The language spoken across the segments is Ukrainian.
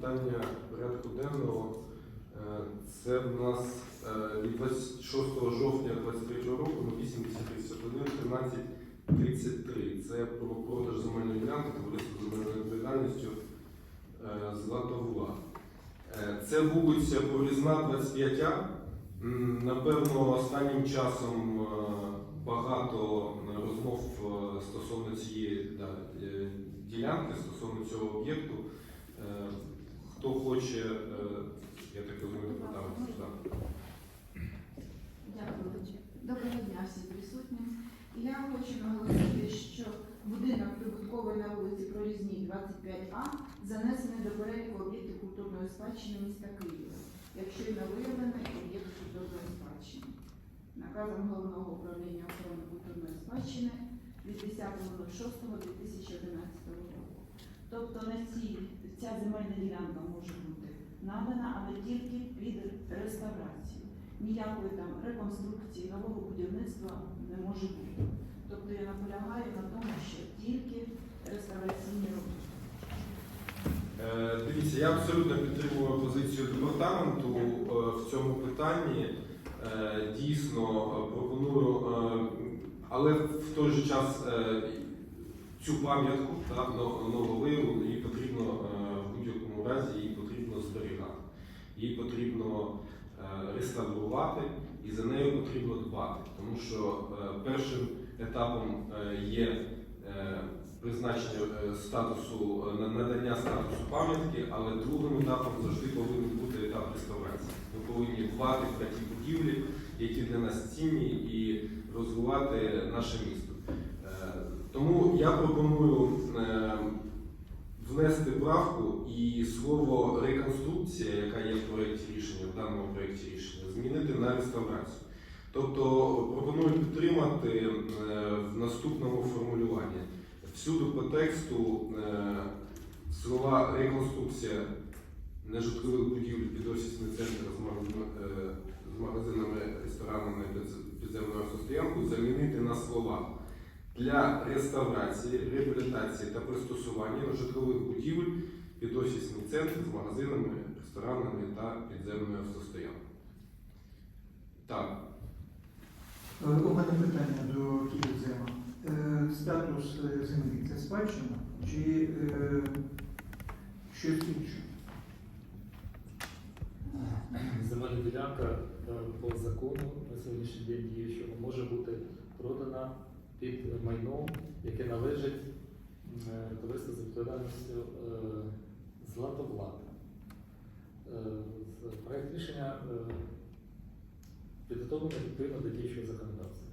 питання порядку денного. Е, Це в нас е, від 26 жовтня 2023 року на 831 13 33. Це про продаж земельної ділянки товариства земельною відповідальністю е, Златовла. Е, Це вулиця Прорізна 25А. Напевно, останнім часом багато розмов стосовно цієї да, ділянки, стосовно цього об'єкту. Хто хоче, е, я так розумію, департамент. да. Дякую. Доброго дня всім присутнім. Я хочу наголосити, що будинок прибутковий на вулиці Прорізній 25А занесений до переліку об'єктів культурної спадщини міста Києва, якщо й не виявлений об'єкт культурної спадщини. Наказом головного управління охорони культурної спадщини від 10.06.2011 року. Тобто на цій ця земельна ділянка може бути надана, але тільки під реставрацію ніякої там реконструкції, нового будівництва не може бути. Тобто я наполягаю на тому, що тільки реставраційні роботи. Е, Дивіться, я абсолютно підтримую позицію департаменту е, в цьому питанні. Е, Дійсно пропоную, але в той же час цю пам'ятку так, но- нововияву її потрібно е, в будь-якому разі її потрібно зберігати. Її потрібно е, реставрувати і за нею потрібно дбати, тому що е, першим етапом є призначення статусу надання статусу пам'ятки, але другим етапом завжди повинен бути етап реставрації. Ми повинні дбати про ті будівлі, які для нас цінні, і розвивати наше місто. Тому я пропоную е, внести правку і слово реконструкція, яка є в проєкті рішення, в даному проєкті рішення, змінити на реставрацію. Тобто пропоную підтримати е, в наступному формулюванні. Всюди по тексту е, слова реконструкція нежитлових будівель під офісний центр з магазинами, ресторанами підз- підземною автостоянкою замінити на слова для реставрації, реабілітації та пристосування нежитлових будівель під офісний центр з магазинами, ресторанами та підземною автостоянкою. Так, Е, У мене питання до Київзема. Е, Статус е, землі це спадщина чи щось інше? Земельна ділянка по закону на сьогоднішній день діючого може бути продана під майном, яке належить е, товариству з відповідальністю е, златовлада. Е, Проєкт рішення підготовлений відповідно до діючого законодавства.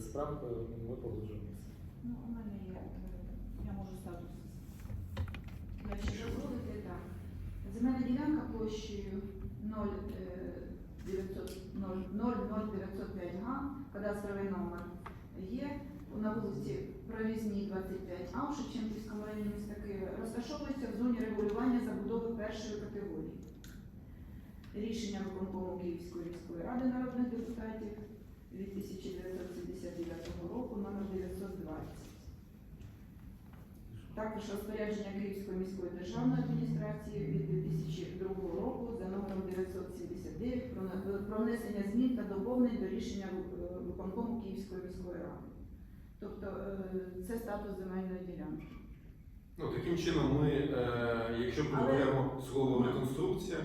Справка ми погоджуємося. Ну, у мене є. Я можу статус. Якщо ще так. Земельна ділянка площею 0. 00905Г, кадастровий номер є на вулиці Провізній, 25А у Шевченківському районі міста Києва, розташовується в зоні регулювання забудови першої категорії. Рішення виконкому Київської міської ради народних депутатів від 1979 року номер 920 також розпорядження Київської міської державної адміністрації від 2002 року за номером 979 про внесення змін та доповнень до рішення е, виконкому Київської міської ради. Тобто е, це статус земельної ділянки. ну таким чином ми, е, якщо приберемо слово реконструкція,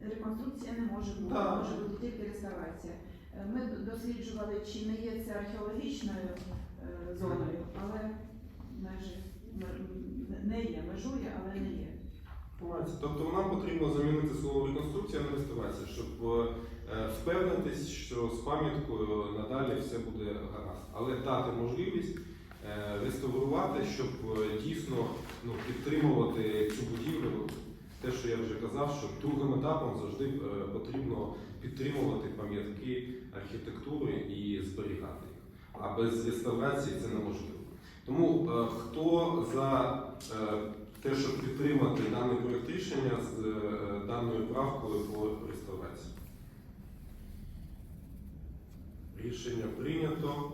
Реконструкція не може бути, Так. може бути тільки реставрація. Е, Ми досліджували, чи не є це археологічною е, зоною, але майже не є, межує, але не є. Тобто нам потрібно замінити слово реконструкція на реставрація, щоб е, впевнитись, що з пам'яткою надалі все буде гаразд. Але дати можливість е, реставрувати, щоб е, дійсно ну, підтримувати цю будівлю. Те, що я вже казав, що другим етапом завжди потрібно підтримувати пам'ятки архітектури і зберігати їх. А без реставрації це неможливо. Тому е, хто за е, те, щоб підтримати даний проєкт рішення з е, даною правкою по реставрації. Рішення прийнято.